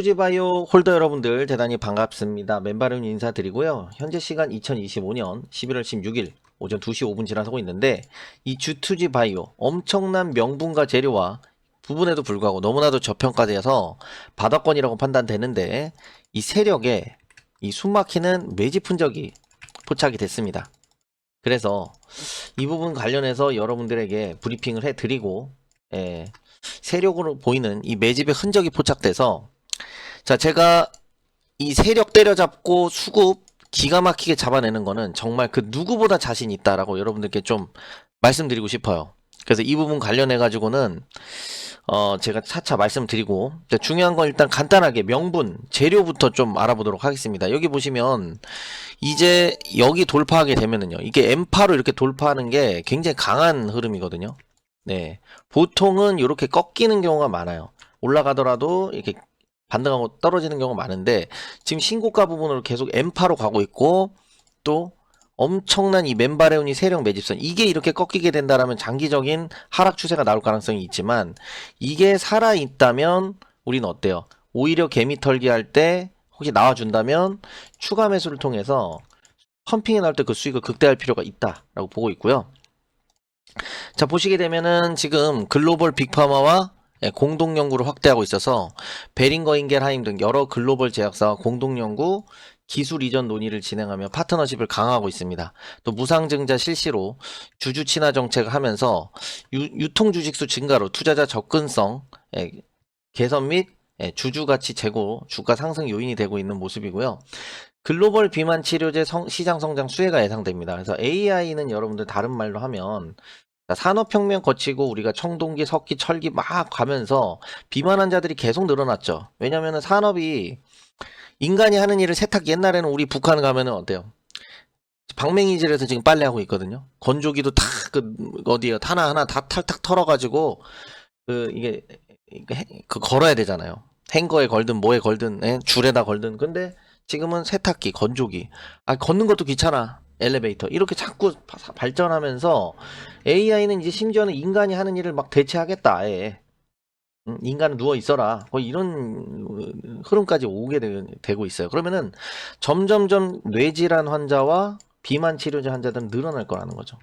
투지바이오 홀더 여러분들 대단히 반갑습니다. 맨발은 인사드리고요. 현재 시간 2025년 11월 16일 오전 2시 5분 지나서고 있는데 이 주투지바이오 엄청난 명분과 재료와 부분에도 불구하고 너무나도 저평가되어서 바닥권이라고 판단되는데 이 세력에 이 숨막히는 매집 흔적이 포착이 됐습니다. 그래서 이 부분 관련해서 여러분들에게 브리핑을 해드리고 예, 세력으로 보이는 이 매집의 흔적이 포착돼서 자 제가 이 세력 때려잡고 수급 기가 막히게 잡아내는 거는 정말 그 누구보다 자신 있다라고 여러분들께 좀 말씀드리고 싶어요. 그래서 이 부분 관련해 가지고는 어 제가 차차 말씀드리고 자, 중요한 건 일단 간단하게 명분 재료부터 좀 알아보도록 하겠습니다. 여기 보시면 이제 여기 돌파하게 되면은요 이게 엠파로 이렇게 돌파하는 게 굉장히 강한 흐름이거든요. 네 보통은 이렇게 꺾이는 경우가 많아요. 올라가더라도 이렇게 반등하고 떨어지는 경우가 많은데 지금 신고가 부분으로 계속 엠파로 가고 있고 또 엄청난 이 맨바레온이 세력 매집선 이게 이렇게 꺾이게 된다라면 장기적인 하락 추세가 나올 가능성이 있지만 이게 살아 있다면 우리는 어때요? 오히려 개미 털기 할 때 혹시 나와준다면 추가 매수를 통해서 펌핑이 나올 때 그 수익을 극대화할 필요가 있다라고 보고 있고요. 자 보시게 되면은 지금 글로벌 빅파마와 예, 공동 연구를 확대하고 있어서 베링거 인겔하임 등 여러 글로벌 제약사와 공동 연구 기술 이전 논의를 진행하며 파트너십을 강화하고 있습니다. 또 무상증자 실시로 주주 친화 정책을 하면서 유, 통 주식수 증가로 투자자 접근성 예, 개선 및 예, 주주 가치 제고 주가 상승 요인이 되고 있는 모습이고요. 글로벌 비만 치료제 성- 시장 성장 수혜가 예상됩니다. 그래서 AI는 여러분들 다른 말로 하면 자, 산업혁명 거치고 우리가 청동기, 석기, 철기 막 가면서 비만 환자들이 계속 늘어났죠. 왜냐면은 산업이 인간이 하는 일을 세탁 옛날에는 우리 북한 가면은 어때요? 방맹이질에서 지금 빨래하고 있거든요. 건조기도 다 그 어디에 하나 하나 다 탈탁 털어가지고 그 이게 그 걸어야 되잖아요. 행거에 걸든 뭐에 걸든 예? 줄에다 걸든 근데 지금은 세탁기, 건조기 아 걷는 것도 귀찮아. 엘리베이터 이렇게 자꾸 바- 발전하면서 AI는 이제 심지어는 인간이 하는 일을 막 대체하겠다. 아예. 음, 인간은 누워 있어라. 거의 이런 어, 흐름까지 오게 되, 고 있어요. 그러면은 점점점 뇌질환 환자와 비만 치료제 환자들은 늘어날 거라는 거죠.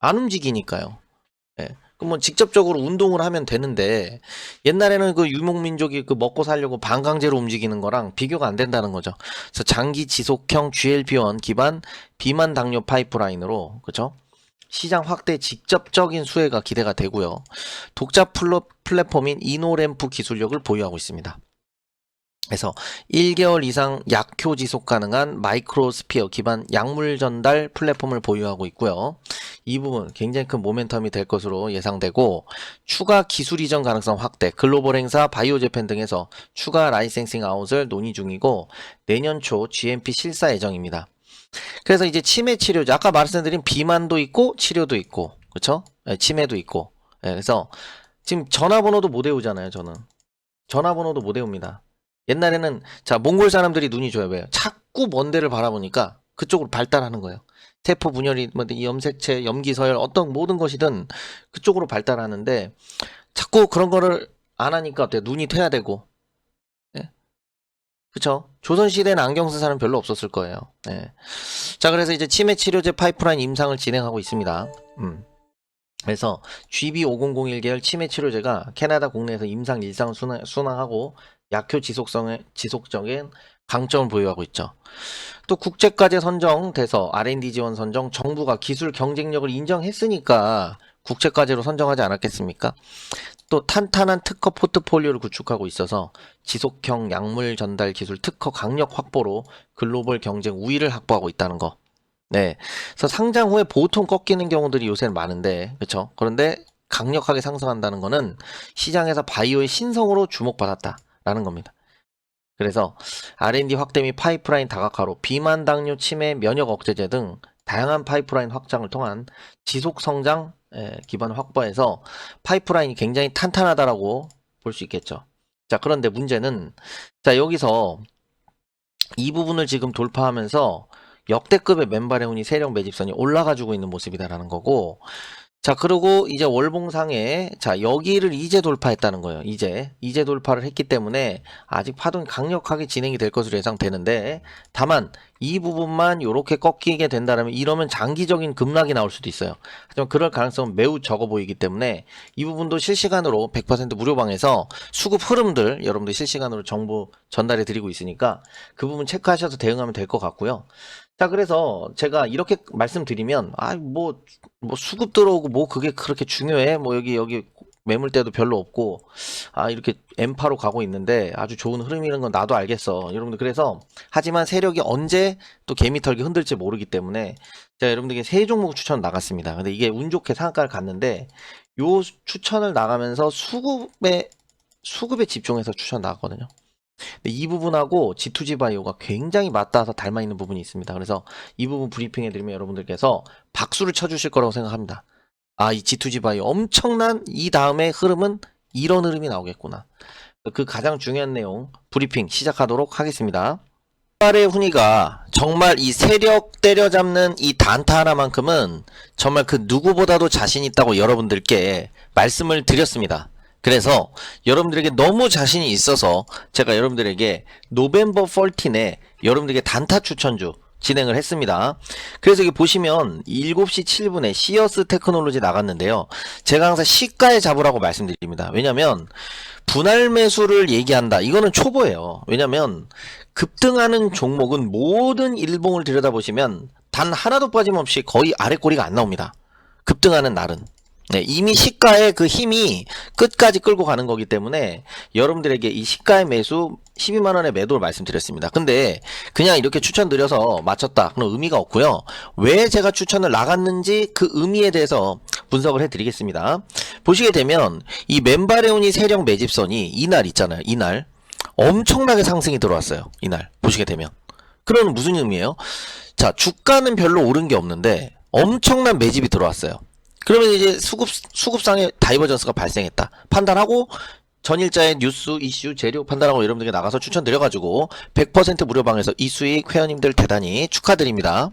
안 움직이니까요. 예. 뭐 직접적으로 운동을 하면 되는데 옛날에는 그 유목민족이 그 먹고 살려고 방광제로 움직이는 거랑 비교가 안 된다는 거죠. 그래서 장기 지속형 GLP-1 기반 비만 당뇨 파이프라인으로 그죠? 시장 확대 직접적인 수혜가 기대가 되고요. 독자 플랫폼인 이노램프 기술력을 보유하고 있습니다. 그래서 1개월 이상 약효 지속 가능한 마이크로스피어 기반 약물 전달 플랫폼을 보유하고 있고요. 이 부분 굉장히 큰 모멘텀이 될 것으로 예상되고 추가 기술 이전 가능성 확대, 글로벌 행사, 바이오 재팬 등에서 추가 라이센싱 아웃을 논의 중이고 내년 초 GMP 실사 예정입니다. 그래서 이제 치매 치료제 아까 말씀드린 비만도 있고 치료도 있고 그렇죠? 치매도 있고 예, 그래서 지금 전화번호도 못 외우잖아요 저는 전화번호도 못 외웁니다 옛날에는 자 몽골 사람들이 눈이 좋아요 왜요? 자꾸 먼 데를 바라보니까 그쪽으로 발달하는 거예요 세포 분열이 뭐 염색체 염기서열 어떤 모든 것이든 그쪽으로 발달하는데 자꾸 그런 거를 안 하니까 어때요? 눈이 퇴야 되고 그쵸? 조선시대는 안경 쓴 사람 별로 없었을 거예요. 네. 자, 그래서 이제 치매 치료제 파이프라인 임상을 진행하고 있습니다. 음. 그래서 GB5001 계열 치매 치료제가 캐나다 국내에서 임상 일상 순항, 순항하고 약효 지속성에 지속적인 강점을 보유하고 있죠. 또 국제과제 선정돼서 R&D 지원 선정, 정부가 기술 경쟁력을 인정했으니까 국제과제로 선정하지 않았겠습니까? 또 탄탄한 특허 포트폴리오를 구축하고 있어서 지속형 약물 전달 기술 특허 강력 확보로 글로벌 경쟁 우위를 확보하고 있다는 거. 네. 그래서 상장 후에 보통 꺾이는 경우들이 요새는 많은데, 그렇죠? 그런데 강력하게 상승한다는 거는 시장에서 바이오의 신성으로 주목받았다 라는 겁니다. 그래서 R&D 확대 및 파이프라인 다각화로 비만, 당뇨, 치매, 면역 억제제 등 다양한 파이프라인 확장을 통한 지속 성장 예, 기반을 확보해서 파이프라인이 굉장히 탄탄하다라고 볼 수 있겠죠. 자, 그런데 문제는 자, 여기서 이 부분을 지금 돌파하면서 역대급의 맨발의 운이 세력 매집선이 올라가지고 있는 모습이다라는 거고 자, 그리고 이제 월봉상에, 자, 여기를 이제 돌파했다는 거예요. 이제. 이제 돌파를 했기 때문에 아직 파동이 강력하게 진행이 될 것으로 예상되는데, 다만, 이 부분만 이렇게 꺾이게 된다면, 이러면 장기적인 급락이 나올 수도 있어요. 하지만 그럴 가능성은 매우 적어 보이기 때문에, 이 부분도 실시간으로 100% 무료방에서 수급 흐름들, 여러분들 실시간으로 정보 전달해 드리고 있으니까, 그 부분 체크하셔서 대응하면 될 것 같고요. 자, 그래서 제가 이렇게 말씀드리면, 아, 뭐, 뭐 수급 들어오고 뭐 그게 그렇게 중요해? 뭐 여기 여기 매물대도 별로 없고 아 이렇게 엠파로 가고 있는데 아주 좋은 흐름이라는 건 나도 알겠어. 여러분들 그래서 하지만 세력이 언제 또 개미털기 흔들지 모르기 때문에 제가 여러분들에게 세 종목 추천 나갔습니다. 근데 이게 운 좋게 상한가를 갔는데 요 추천을 나가면서 수급에 수급에 집중해서 추천 나갔거든요. 이 부분하고 G2G 바이오가 굉장히 맞닿아서 닮아 있는 부분이 있습니다. 그래서 이 부분 브리핑 해 드리면 여러분들께서 박수를 쳐 주실 거라고 생각합니다. 아, 이 G2G 바이오 엄청난 이 다음에 흐름은 이런 흐름이 나오겠구나. 그 가장 중요한 내용 브리핑 시작하도록 하겠습니다. 발의 훈이가 정말 이 세력 때려잡는 이 단타 하나만큼은 정말 그 누구보다도 자신 있다고 여러분들께 말씀을 드렸습니다. 그래서 여러분들에게 너무 자신이 있어서 제가 여러분들에게 노벤버 14에 여러분들에게 단타 추천주 진행을 했습니다. 그래서 여기 보시면 7시 7분에 시어스 테크놀로지 나갔는데요. 제가 항상 시가에 잡으라고 말씀드립니다. 왜냐면 분할 매수를 얘기한다. 이거는 초보예요. 왜냐면 급등하는 종목은 모든 일봉을 들여다보시면 단 하나도 빠짐없이 거의 아래 꼬리가 안 나옵니다. 급등하는 날은. 네, 이미 시가의 그 힘이 끝까지 끌고 가는 거기 때문에 여러분들에게 이 시가의 매수 12만 원의 매도를 말씀드렸습니다. 근데 그냥 이렇게 추천드려서 맞췄다. 그런 의미가 없고요. 왜 제가 추천을 나갔는지 그 의미에 대해서 분석을 해 드리겠습니다. 보시게 되면 이 멤바레온이 세력 매집선이 이날 있잖아요. 이날 엄청나게 상승이 들어왔어요. 이날 보시게 되면 그럼 무슨 의미예요? 자 주가는 별로 오른 게 없는데 엄청난 매집이 들어왔어요. 그러면 이제 수급 수급상의 다이버전스가 발생했다. 판단하고 전일자의 뉴스, 이슈, 재료 판단하고 여러분들께 나가서 추천드려가지고 100% 무료방에서 이 수익 회원님들 대단히 축하드립니다.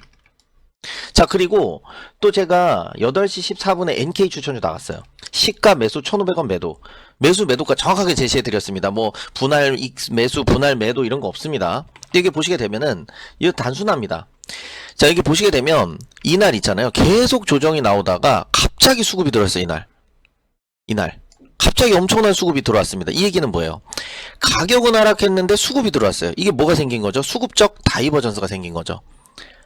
자 그리고 또 제가 8시 14분에 NK 추천주 나갔어요. 시가 매수 1,500원 매도. 매수 매도가 정확하게 제시해 드렸습니다. 뭐 분할 익- 매수 분할 매도 이런 거 없습니다. 이게 보시게 되면은 이거 단순합니다. 자 여기 보시게 되면 이날 있잖아요. 계속 조정이 나오다가 갑자기 수급이 들어왔어요. 이날. 이날. 갑자기 엄청난 수급이 들어왔습니다. 이 얘기는 뭐예요? 가격은 하락했는데 수급이 들어왔어요. 이게 뭐가 생긴 거죠? 수급적 다이버전스가 생긴 거죠.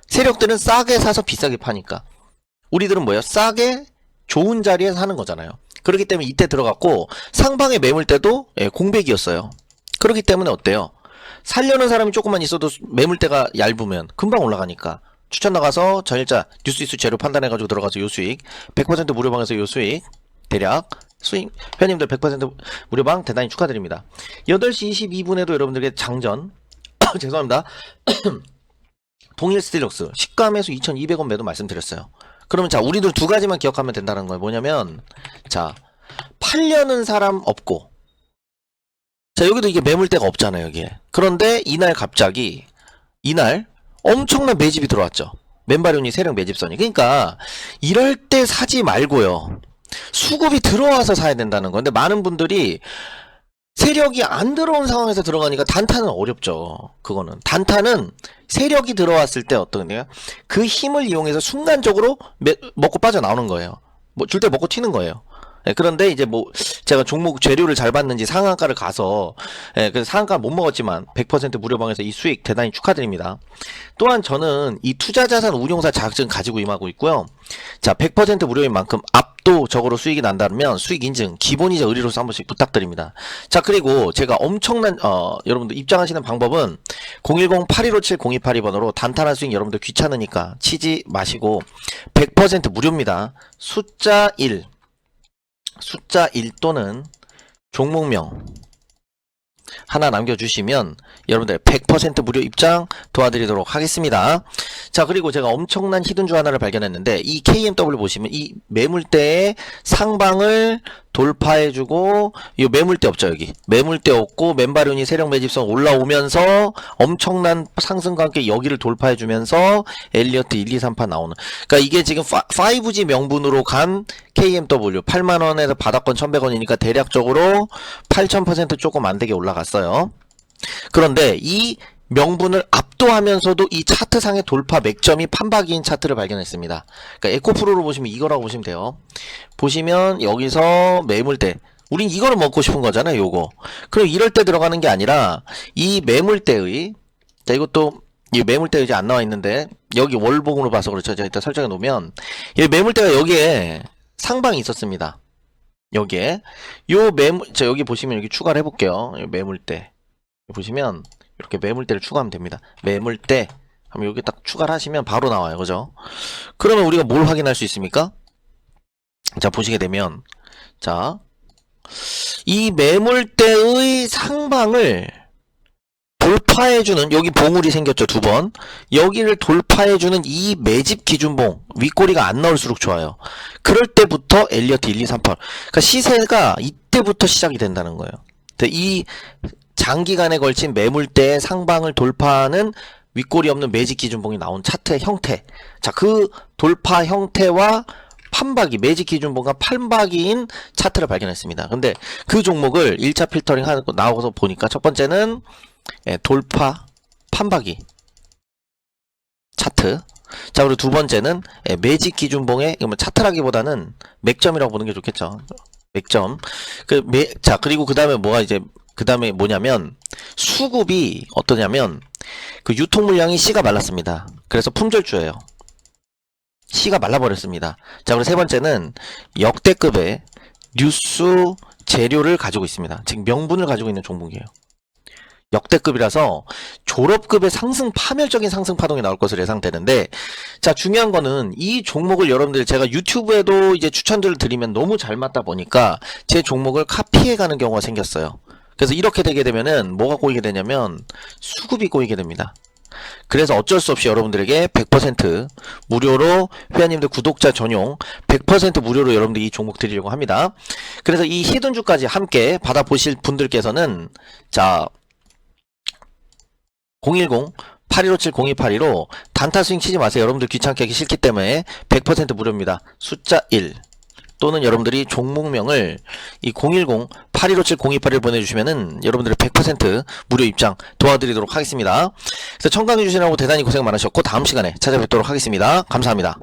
세력들은 싸게 사서 비싸게 파니까. 우리들은 뭐예요? 싸게 좋은 자리에 사는 거잖아요. 그렇기 때문에 이때 들어갔고 상방의 매물대도 예, 공백이었어요. 그렇기 때문에 어때요? 살려는 사람이 조금만 있어도 수- 매물대가 얇으면 금방 올라가니까 추천 나가서 전일자 뉴스 이슈 재료 판단해가지고 들어가서 요 수익 100% 무료방에서 요 수익 대략 수익 회원님들 100% 무료방 대단히 축하드립니다. 8시 22분에도 여러분들에게 장전 죄송합니다. 동일 스틸럭스 시가매수 2,200원 매도 말씀드렸어요. 그러면 자 우리들 두 가지만 기억하면 된다는 거예요. 뭐냐면 자 팔려는 사람 없고 자 여기도 이게 매물대가 없잖아요. 여기에 그런데 이날 갑자기 이날 엄청난 매집이 들어왔죠. 맨바륜이 세력 매집선이 그러니까 이럴 때 사지 말고요. 수급이 들어와서 사야 된다는 건데 많은 분들이 세력이 안 들어온 상황에서 들어가니까 단타는 어렵죠. 그거는 단타는 세력이 들어왔을 때 어떤 거냐? 그 힘을 이용해서 순간적으로 매- 먹고 빠져 나오는 거예요. 뭐 줄 때 먹고 튀는 거예요. 예, 그런데 이제 뭐 제가 종목 재료를 잘 봤는지 상한가를 가서 예, 그 상한가 못 먹었지만 100% 무료방에서 이 수익 대단히 축하드립니다. 또한 저는 이 투자자산 운용사 자격증 가지고 임하고 있고요. 자, 100% 무료인 만큼 압도적으로 수익이 난다면 수익 인증 기본이자 의리로서 한 번씩 부탁드립니다. 자, 그리고 제가 엄청난 어, 여러분들 입장하시는 방법은 010-8157-0282번으로 단단한 수익 여러분들 귀찮으니까 치지 마시고 100% 무료입니다. 숫자 1 숫자 1 또는 종목명 하나 남겨주시면 여러분들 100% 무료 입장 도와드리도록 하겠습니다. 자 그리고 제가 엄청난 히든주 하나를 발견했는데 이 KMW 보시면 이 매물대의 상방을 돌파해주고 이 매물대 없죠 여기. 매물대 없고 맨바륜이 세력 매집선 올라오면서 엄청난 상승과 함께 여기를 돌파해주면서 엘리어트 1, 2, 3파 나오는. 그러니까 이게 지금 5G 명분으로 간 KMW 8만원에서 바닥권 1100원이니까 대략적으로 8000% 조금 안 되게 올라갔어요. 그런데 이 명분을 압도하면서도 이 차트상의 돌파 맥점이 판박이인 차트를 발견했습니다. 그러니까 에코프로로 보시면 이거라고 보시면 돼요. 보시면 여기서 매물대 우린 이거를 먹고 싶은 거잖아요, 요거. 그럼 이럴 때 들어가는 게 아니라 이 매물대의 자 이것도 이 매물대 이제 안 나와 있는데 여기 월봉으로 봐서 그렇죠. 제가 일단 설정해 놓으면 이 매물대가 여기에 상방이 있었습니다. 여기에 요 매물 자 여기 보시면 여기 추가를 해 볼게요. 요 매물대 보시면 이렇게 매물대를 추가하면 됩니다. 매물대 하면 여기 딱 추가를 하시면 바로 나와요. 그죠? 그러면 우리가 뭘 확인할 수 있습니까? 자, 보시게 되면 자, 이 매물대의 상방을 돌파해주는 여기 봉우리 생겼죠 두 번 여기를 돌파해주는 이 매집 기준봉 윗꼬리가 안 나올수록 좋아요 그럴 때부터 엘리어트 1, 2, 3, 8 그러니까 시세가 이때부터 시작이 된다는 거예요 이 장기간에 걸친 매물대의 상방을 돌파하는 윗꼬리 없는 매직 기준봉이 나온 차트의 형태. 자, 그 돌파 형태와 판박이, 매직 기준봉과 판박이인 차트를 발견했습니다. 근데 그 종목을 1차 필터링 하고 나오고서 보니까 첫 번째는 예, 돌파, 판박이 차트. 자, 그리고 두 번째는 예, 매직 기준봉의 이거 뭐 차트라기보다는 맥점이라고 보는 게 좋겠죠. 맥점. 그 매, 자, 그리고 그 다음에 뭐가 이제 그 다음에 뭐냐면 수급이 어떠냐면 그 유통 물량이 씨가 말랐습니다. 그래서 품절주예요. 씨가 말라버렸습니다. 자, 그리고 세 번째는 역대급의 뉴스 재료를 가지고 있습니다. 즉 명분을 가지고 있는 종목이에요. 역대급이라서 졸업급의 상승 파멸적인 상승 파동이 나올 것으로 예상되는데 자 중요한 거는 이 종목을 여러분들 제가 유튜브에도 이제 추천들을 드리면 너무 잘 맞다 보니까 제 종목을 카피해 가는 경우가 생겼어요. 그래서 이렇게 되게 되면은 뭐가 꼬이게 되냐면 수급이 꼬이게 됩니다. 그래서 어쩔 수 없이 여러분들에게 100% 무료로 회원님들 구독자 전용 100% 무료로 여러분들 이 종목 드리려고 합니다. 그래서 이 히든주까지 함께 받아보실 분들께서는 자 010 8157-0282로 단타 스윙 치지 마세요. 여러분들 귀찮게 하기 싫기 때문에 100% 무료입니다. 숫자 1 또는 여러분들이 종목명을 이 010-8157-0281 보내주시면은 여러분들의 100% 무료 입장 도와드리도록 하겠습니다. 그래서 청강해주시느라고 대단히 고생 많으셨고 다음 시간에 찾아뵙도록 하겠습니다. 감사합니다.